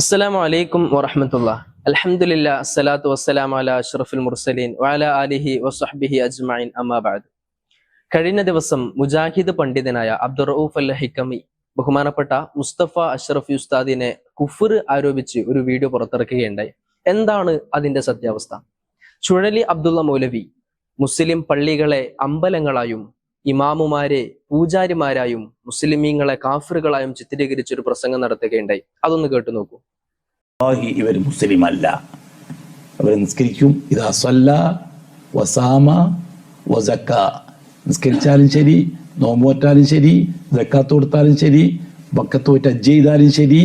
അസ്സലാമു അലൈക്കും വറഹമത്തുള്ള. അലഹമുല്ല അസ്സലാത്തു വസ്സലാം അല അഷ്റഫുൽ മുർസലീൻ വാല അലിഹി വസ്ഹബിഹി അജ്മഈൻ അമ്മാബാദ് കഴിഞ്ഞ ദിവസം മുജാഹിദ് പണ്ഡിതനായ അബ്ദുറൌഫ് അൽ ഹിക്കമി ബഹുമാനപ്പെട്ട മുസ്തഫ അഷ്റഫ് ഉസ്താദിനെ കുഫർ ആരോപിച്ച് ഒരു വീഡിയോ പുറത്തിറക്കുകയുണ്ടായി. എന്താണ് അതിന്റെ സത്യാവസ്ഥ? ചുഴലി അബ്ദുള്ള മൗലവി മുസ്ലിം പള്ളികളെ അമ്പലങ്ങളായും ഇമാമുമാരെ പൂജാരിമാരായും മുസ്ലിമീങ്ങളെ കാഫറുകളായും ചിത്രീകരിച്ച് ഒരു പ്രസംഗം നടത്തുകയുണ്ടായി. അതൊന്ന് കേട്ടു നോക്കൂ. ഇവർ മുസ്ലിം അല്ല അവർ നിസ്കരിക്കും. ഇതാ സ്വല്ല വസാമ വസക്ക. നിസ്കരിച്ചാലും ശരി നോമ്പോറ്റാലും ശരി ജക്കാത്ത് കൊടുത്താലും ശരി ബക്കത്തോറ്റ് അജ് ചെയ്താലും ശരി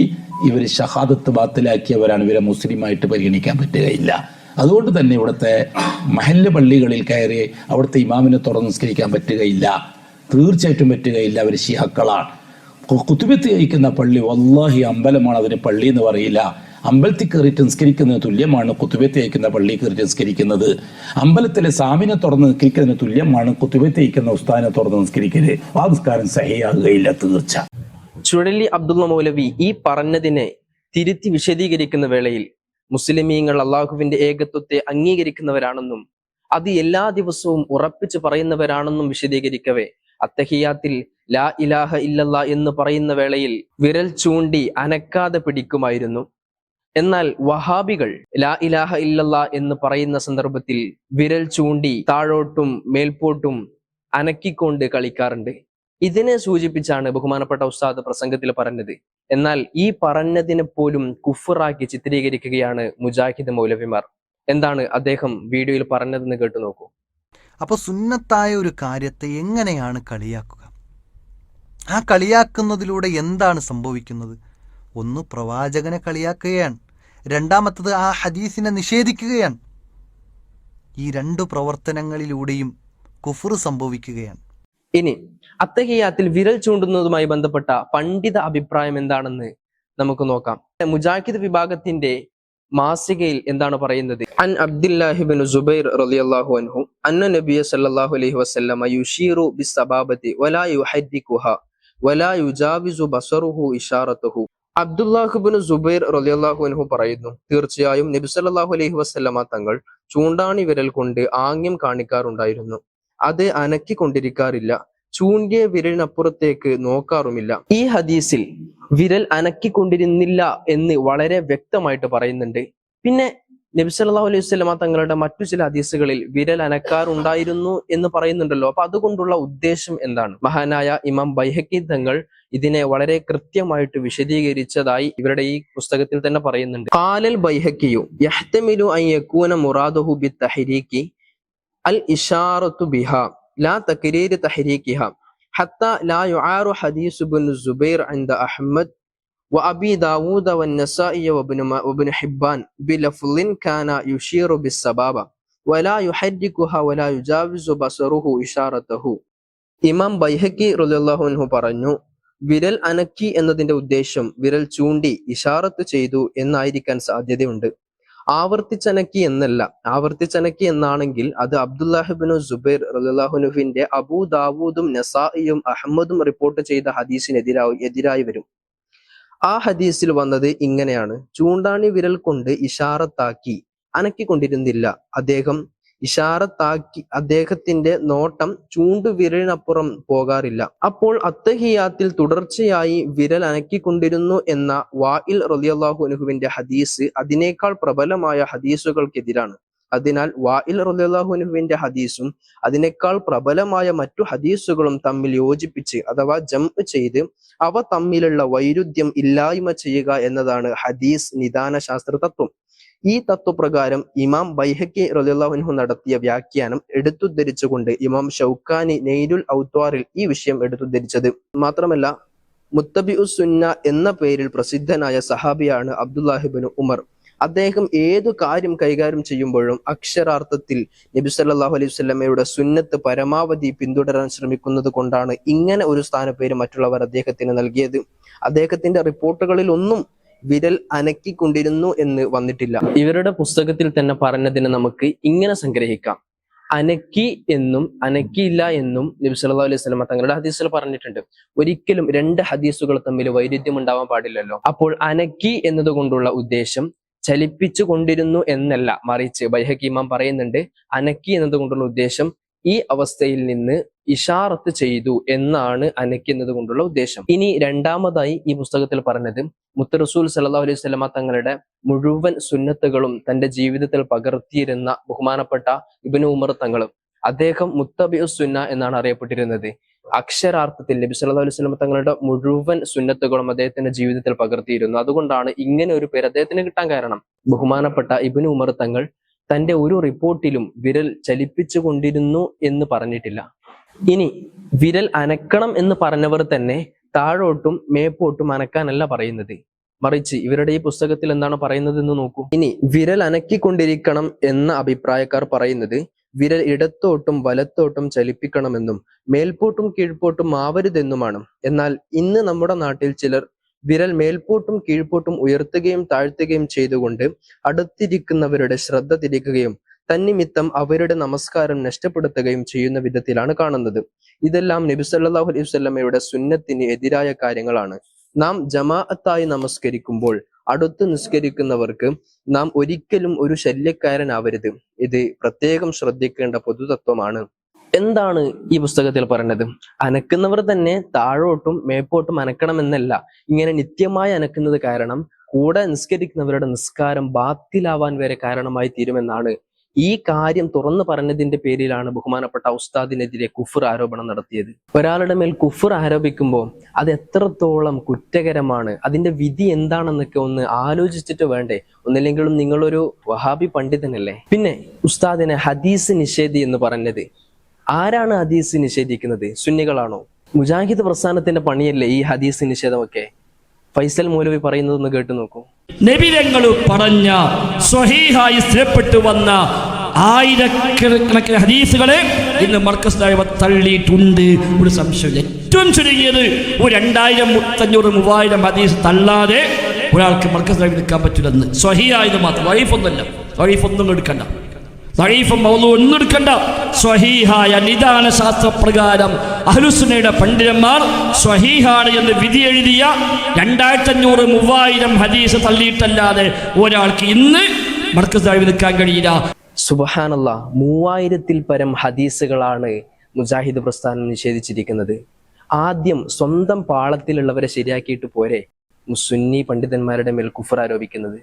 ഇവർ ഷഹാദത്ത് ബാത്തിലാക്കിയവരാണ്. ഇവരെ മുസ്ലിമായിട്ട് പരിഗണിക്കാൻ പറ്റുകയില്ല. അതുകൊണ്ട് തന്നെ ഇവിടുത്തെ മഹല്ല പള്ളികളിൽ കയറി അവിടുത്തെ ഇമാമിനെ തുറന്ന് നിസ്കരിക്കാൻ പറ്റുകയില്ല. തീർച്ചയായിട്ടും പറ്റുകയില്ല. അവർ ഷിയാക്കളാണ് കുത്തുബത്ത് കഴിക്കുന്ന പള്ളി വല്ലാഹി അമ്പലമാണ് അതിന് പള്ളി എന്ന് പറയില്ല. അമ്പലത്തിൽ കയറിയിട്ട് നിസ്കരിക്കുന്നതിന് തുല്യമാണ്. കുത്തുബത്ത് കഴിക്കുന്ന പള്ളി കയറിയിട്ട് നിസ്കരിക്കുന്നത്. അമ്പലത്തിലെ സാമിനെ തുറന്ന് നിസ്കരിക്കുന്നതിന് തുല്യമാണ്. കുത്തുബത്ത് കഴിക്കുന്ന ഉസ്താനെ തുറന്ന് നിസ്കരിക്കൽ ആ നിസ്കാരം സഹിയാകുകയില്ല തീർച്ച. ചുഴലി അബ്ദുള്ള മൗലവി ഈ പറഞ്ഞതിനെ തിരുത്തി വിശദീകരിക്കുന്ന വേളയിൽ മുസ്ലിമീങ്ങൾ അള്ളാഹുവിന്റെ ഏകത്വത്തെ അംഗീകരിക്കുന്നവരാണെന്നും അത് എല്ലാ ദിവസവും ഉറപ്പിച്ചു പറയുന്നവരാണെന്നും വിശദീകരിക്കവേ. അത്തഹിയാത്തിൽ ലാ ഇലാഹ ഇല്ലല്ലാ എന്ന് പറയുന്ന വേളയിൽ വിരൽ ചൂണ്ടി അനക്കാതെ പിടിക്കുമായിരുന്നു. എന്നാൽ വഹാബികൾ ലാ ഇലാഹ ഇല്ലല്ലാ എന്ന് പറയുന്ന സന്ദർഭത്തിൽ വിരൽ ചൂണ്ടി താഴോട്ടും മേൽപോട്ടും അനക്കിക്കൊണ്ട് കളിക്കാറുണ്ട്. ഇതിനെ സൂചിപ്പിച്ചാണ് ബഹുമാനപ്പെട്ട ഉസ്താദ് പ്രസംഗത്തിൽ പറഞ്ഞത്. എന്നാൽ ഈ പറഞ്ഞതിനെ പോലും കുഫറാക്കി ചിത്രീകരിക്കുകയാണ് മുജാഹിദ് മൗലവിമാർ. എന്താണ് അദ്ദേഹം വീഡിയോയിൽ പറഞ്ഞതെന്ന് കേട്ടു നോക്കൂ. അപ്പോൾ സുന്നത്തായ ഒരു കാര്യത്തെ എങ്ങനെയാണ് കളിയാക്കുക? ആ കളിയാക്കുന്നതിലൂടെ എന്താണ് സംഭവിക്കുന്നത്? ഒന്ന് പ്രവാചകനെ കളിയാക്കുകയാണ്. രണ്ടാമത്തത് ആ ഹദീസിനെ നിഷേധിക്കുകയാണ്. ഈ രണ്ടു പ്രവർത്തനങ്ങളിലൂടെയും കുഫർ സംഭവിക്കുകയാണ്. ഇനി അത്തഹിയാത്തിൽ വിരൽ ചൂണ്ടുന്നതുമായി ബന്ധപ്പെട്ട പണ്ഡിത അഭിപ്രായം എന്താണെന്ന് നമുക്ക് നോക്കാം. മുജാഹിദ് വിഭാഗത്തിന്റെ മാസികയിൽ എന്താണ് പറയുന്നത്? അൻ അബ്ദുല്ലാഹിബിൻ സുബൈർ റളിയല്ലാഹു അൻഹു അന്ന നബിയ സല്ലല്ലാഹു അലൈഹി വസല്ലമ യുഷീറു ബിസ്സബാബതി വലാ യുഹദ്ദിഖുഹ വലാ യുജാവിസു ബസറുഹു ഇഷാറത്തുഹു. അബ്ദുല്ലാഹിബിൻ സുബൈർ റളിയല്ലാഹു അൻഹു പറയുന്നു തീർച്ചയായും നബി സല്ലല്ലാഹു അലൈഹി വസല്ലമ തങ്ങൾ ചൂണ്ടാണി വിരൽ കൊണ്ട് ആംഗ്യം കാണിക്കാറുണ്ടായിരുന്നു. അത് അനക്കിക്കൊണ്ടിരിക്കാറില്ല. ചൂണ്ടിയ വിരലിനപ്പുറത്തേക്ക് നോക്കാറുമില്ല. ഈ ഹദീസിൽ വിരൽ അനക്കിക്കൊണ്ടിരുന്നില്ല എന്ന് വളരെ വ്യക്തമായിട്ട് പറയുന്നുണ്ട്. പിന്നെ നബി സല്ലല്ലാഹു അലൈഹി വസല്ലമ തങ്ങളുടെ മറ്റു ചില ഹദീസുകളിൽ വിരൽ അനക്കാറുണ്ടായിരുന്നു എന്ന് പറയുന്നുണ്ടല്ലോ. അപ്പൊ അതുകൊണ്ടുള്ള ഉദ്ദേശം എന്താണ്? മഹാനായ ഇമാം ബൈഹക്കി തങ്ങൾ ഇതിനെ വളരെ കൃത്യമായിട്ട് വിശദീകരിച്ചതായി ഇവരുടെ ഈ പുസ്തകത്തിൽ തന്നെ പറയുന്നുണ്ട്. കാലൽ ബൈഹക്കിയു യഹ്തമിലു അൻ യകൂന മുറാദുഹു ബിത്തഹരീക്കി അൽ ഇഷാറത്തു ബിഹ ലാ തക്രീരി തഹരീക്കിഹ حتى لا يعار حديث بن الزبير عند أحمد وأبي داود والنسائي وابن, ما- وابن حبان بلفظ كان يشير بالسبابة ولا يحركها ولا يجاوز بصره إشارته ഇമാം ബൈഹക്കി റളിയല്ലാഹു അൻഹു പറഞ്ഞു വിരൽ അനക്കി എന്നതിന്റെ ഉദ്ദേശം വിരൽ ചൂണ്ടി ഇഷാറത്ത് ചെയ്തു എന്നായിരിക്കാൻ സാധ്യതയുണ്ട് ആവർത്തിച്ചനക്കി എന്നല്ല. ആവർത്തിച്ചനക്കി എന്നാണെങ്കിൽ അത് അബ്ദുല്ലാഹിബിനു സുബൈർ റലാഹുനുഫിന്റെ അബൂ ദാവൂദും നസായിയും അഹമ്മദും റിപ്പോർട്ട് ചെയ്ത ഹദീസിനെതിരായി എതിരായി വരും. ആ ഹദീസിൽ വന്നത് ഇങ്ങനെയാണ്. ചൂണ്ടാണി വിരൽ കൊണ്ട് ഇഷാറത്താക്കി അനക്കിക്കൊണ്ടിരുന്നില്ല. അദ്ദേഹം ഇഷാറത്താക്കി അദ്ദേഹത്തിന്റെ നോട്ടം ചൂണ്ടുവിരലിനപ്പുറം പോകാറില്ല. അപ്പോൾ അത്തഹിയാത്തിൽ തുടർച്ചയായി വിരൽ അനക്കിക്കൊണ്ടിരുന്നു എന്ന വായിൽ റലിയല്ലാഹു അനുഹുവിന്റെ ഹദീസ് അതിനേക്കാൾ പ്രബലമായ ഹദീസുകൾക്കെതിരാണ്. അതിനാൽ വായിൽ റലിയല്ലാഹുനുഹുവിന്റെ ഹദീസും അതിനേക്കാൾ പ്രബലമായ മറ്റു ഹദീസുകളും തമ്മിൽ യോജിപ്പിച്ച് അഥവാ ജംപ് ചെയ്ത് അവ തമ്മിലുള്ള വൈരുദ്ധ്യം ഇല്ലായ്മ ചെയ്യുക എന്നതാണ് ഹദീസ് നിദാന ശാസ്ത്ര തത്വം. ഈ തത്വപ്രകാരം ഇമാം ബൈഹക്കി റലിള്ളാഹുൻഹു നടത്തിയ വ്യാഖ്യാനം എടുത്തുദ്ധരിച്ചുകൊണ്ട് ഇമാം ഷൗക്കാനി നെയ്രുൽ ഔത്വാറിൽ ഈ വിഷയം എടുത്തുദ്ധരിച്ചത്. മാത്രമല്ല മുത്തബി സുന്ന എന്ന പേരിൽ പ്രസിദ്ധനായ സഹാബിയാണ് അബ്ദുല്ലാഹിബിൻ ഉമർ. അദ്ദേഹം ഏതു കാര്യം കൈകാര്യം ചെയ്യുമ്പോഴും അക്ഷരാർത്ഥത്തിൽ നബി സല്ലാഹു അലൈഹി സ്വല്ലമ്മയുടെ സുന്നത്ത് പരമാവധി പിന്തുടരാൻ ശ്രമിക്കുന്നത് കൊണ്ടാണ് ഇങ്ങനെ ഒരു സ്ഥാനപ്പേര് മറ്റുള്ളവർ അദ്ദേഹത്തിന് നൽകിയത്. അദ്ദേഹത്തിന്റെ റിപ്പോർട്ടുകളിൽ ഒന്നും വിരൽ അനക്കിക്കൊണ്ടിരുന്നു എന്ന് വന്നിട്ടില്ല. ഇവരുടെ പുസ്തകത്തിൽ തന്നെ പറഞ്ഞതിനെ നമുക്ക് ഇങ്ങനെ സംഗ്രഹിക്കാം. അനക്കി എന്നും അനക്കിയില്ല എന്നും നബി അലൈഹി വസല്ലമ തങ്ങളുടെ ഹദീസിൽ പറഞ്ഞിട്ടുണ്ട്. ഒരിക്കലും രണ്ട് ഹദീസുകൾ തമ്മിൽ വൈരുദ്ധ്യം ഉണ്ടാവാൻ പാടില്ലല്ലോ. അപ്പോൾ അനക്കി എന്നതുകൊണ്ടുള്ള ഉദ്ദേശം ചലിപ്പിച്ചു കൊണ്ടിരുന്നു എന്നല്ല. മറിച്ച് ബൈഹക്കിമാം പറയുന്നുണ്ട് അനക്കി എന്നതുകൊണ്ടുള്ള ഉദ്ദേശം ഈ അവസ്ഥയിൽ നിന്ന് ഇഷാറത്ത് ചെയ്തു എന്നാണ് അനയ്ക്കുന്നത് കൊണ്ടുള്ള ഉദ്ദേശം. ഇനി രണ്ടാമതായി ഈ പുസ്തകത്തിൽ പറഞ്ഞത് മുത്തറസൂൽ സല്ലാ അലൈഹി വസല്ലമ തങ്ങളുടെ മുഴുവൻ സുന്നത്തുകളും തന്റെ ജീവിതത്തിൽ പകർത്തിയിരുന്ന ബഹുമാനപ്പെട്ട ഇബ്നു ഉമർ തങ്ങളും അദ്ദേഹം മുത്തബി സുന്ന എന്നാണ് അറിയപ്പെട്ടിരുന്നത്. അക്ഷരാർത്ഥത്തിൽ നബി സല്ലല്ലാഹു അലൈഹി വസല്ലമ തങ്ങളുടെ മുഴുവൻ സുന്നത്തുകളും അദ്ദേഹത്തിന്റെ ജീവിതത്തിൽ പകർത്തിയിരുന്നു. അതുകൊണ്ടാണ് ഇങ്ങനെ ഒരു പേര് അദ്ദേഹത്തിന് കിട്ടാൻ കാരണം. ബഹുമാനപ്പെട്ട ഇബ്നു ഉമർ തങ്ങൾ തന്റെ ഒരു റിപ്പോർട്ടിലും വിരൽ ചലിപ്പിച്ചു കൊണ്ടിരുന്നു എന്ന് പറഞ്ഞിട്ടില്ല. ഇനി വിരൽ അനക്കണം എന്ന് പറഞ്ഞവർ തന്നെ താഴോട്ടും മേപ്പോട്ടും അനക്കാനല്ല പറയുന്നത്. മറിച്ച് ഇവരുടെ ഈ പുസ്തകത്തിൽ എന്താണ് പറയുന്നത് എന്ന് നോക്കൂ. ഇനി വിരൽ അനക്കിക്കൊണ്ടിരിക്കണം എന്ന അഭിപ്രായക്കാർ പറയുന്നത് വിരൽ ഇടത്തോട്ടും വലത്തോട്ടും ചലിപ്പിക്കണമെന്നും മേൽപോട്ടും കീഴ്പോട്ടും ആവരുതെന്നുമാണ്. എന്നാൽ ഇന്ന് നമ്മുടെ നാട്ടിൽ ചിലർ വിരൽ മേൽപോട്ടും കീഴ്പോട്ടും ഉയർത്തുകയും താഴ്ത്തുകയും ചെയ്തുകൊണ്ട് അടുത്തിരിക്കുന്നവരുടെ ശ്രദ്ധ തിരിക്കുകയും തന്നിമിത്തം അവരുടെ നമസ്കാരം നഷ്ടപ്പെടുത്തുകയും ചെയ്യുന്ന വിധത്തിലാണ് കാണുന്നത്. ഇതെല്ലാം നബി സല്ലല്ലാഹു അലൈഹി വസല്ലമയുടെ സുന്നത്തിന് എതിരായ കാര്യങ്ങളാണ്. നാം ജമാഅത്തായി നമസ്കരിക്കുമ്പോൾ അടുത്ത് നിസ്കരിക്കുന്നവർക്ക് നാം ഒരിക്കലും ഒരു ശല്യക്കാരനാവരുത്. ഇത് പ്രത്യേകം ശ്രദ്ധിക്കേണ്ട പൊതുതത്വമാണ്. എന്താണ് ഈ പുസ്തകത്തിൽ പറഞ്ഞത് അനക്കുന്നവർ തന്നെ താഴോട്ടും മേപ്പോട്ടും അനക്കണമെന്നല്ല. ഇങ്ങനെ നിത്യമായി അനക്കുന്നത് കാരണം കൂടെ നിസ്കരിക്കുന്നവരുടെ നിസ്കാരം ബാത്തിലാവാൻ വരെ കാരണമായി തീരുമെന്നാണ്. ഈ കാര്യം തുറന്നു പറഞ്ഞതിന്റെ പേരിലാണ് ബഹുമാനപ്പെട്ട ഉസ്താദിനെതിരെ കുഫർ ആരോപണം നടത്തിയത്. ഒരാളുടെ മേൽ കുഫർ ആരോപിക്കുമ്പോൾ അത് എത്രത്തോളം കുറ്റകരമാണ് അതിന്റെ വിധി എന്താണെന്നൊക്കെ ഒന്ന് ആലോചിച്ചിട്ട് വേണ്ടേ? ഒന്നില്ലെങ്കിലും നിങ്ങളൊരു വഹാബി പണ്ഡിതനല്ലേ? പിന്നെ ഉസ്താദിനെ ഹദീസ് നിഷേധി എന്ന് പറഞ്ഞത് ആരാണ് ഹദീസ് നിഷേധിക്കുന്നത്? സുന്നികളാണോ? മുജാഹിദ് പ്രസ്ഥാനത്തിന്റെ പണിയല്ലേ ഈ ഹദീസ് നിഷേധമൊക്കെ? ഫൈസൽ മൗലവി പറയുന്നതൊന്ന് കേട്ടു നോക്കൂ. നബിരങ്ങൾ പറഞ്ഞ സ്വഹീഹായി സ്ഥിരപ്പെട്ടു വന്ന ആയിരക്കണക്കിന് ഹദീസുകളെ ഇന്ന് മർക്കസ് ദൈവ തള്ളിയിട്ടുണ്ട്. ഒരു സംശയം. ഏറ്റവും ചുരുങ്ങിയത് ഒരു രണ്ടായിരം മുത്തഞ്ഞൂറ് മൂവായിരം ഹദീസ് തള്ളാതെ ഒരാൾക്ക് മർക്കസ് ദൈവം നിൽക്കാൻ പറ്റില്ലെന്ന്. സ്വഹീഹായത് മാത്രം. വൈഫൊന്നുമല്ല. വൈഫൊന്നും എടുക്കണ്ട. വഴീഫും മൗലു ഒന്നെടുക്കണ്ട സ്വഹീഹായ നിദാന ശാസ്ത്രപ്രകാരം അഹ്ലുസുനയുടെ പണ്ഡിതന്മാർ സ്വഹീഹാണ് എന്ന് വിധി എഴുതിയ രണ്ടായിരത്തി അഞ്ഞൂറ് മൂവായിരം ഹദീസ് തള്ളിയിട്ടല്ലാതെ ഒരാൾക്ക് ഇന്ന് മർക്കസ് താഴ്വ് നിൽക്കാൻ കഴിയില്ല. സുബഹാനല്ല മൂവായിരത്തിൽ പരം ഹദീസുകളാണ് മുജാഹിദ് പ്രസ്ഥാനം നിഷേധിച്ചിരിക്കുന്നത്. ആദ്യം സ്വന്തം പാളത്തിലുള്ളവരെ ശരിയാക്കിയിട്ട് പോരെ. സുന്നി പണ്ഡിതന്മാരുടെ മേൽ കുഫർ ആരോപിക്കുന്നത്.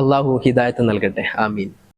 അള്ളാഹു ഹിദായത്ത് നൽകട്ടെ. ആമീൻ.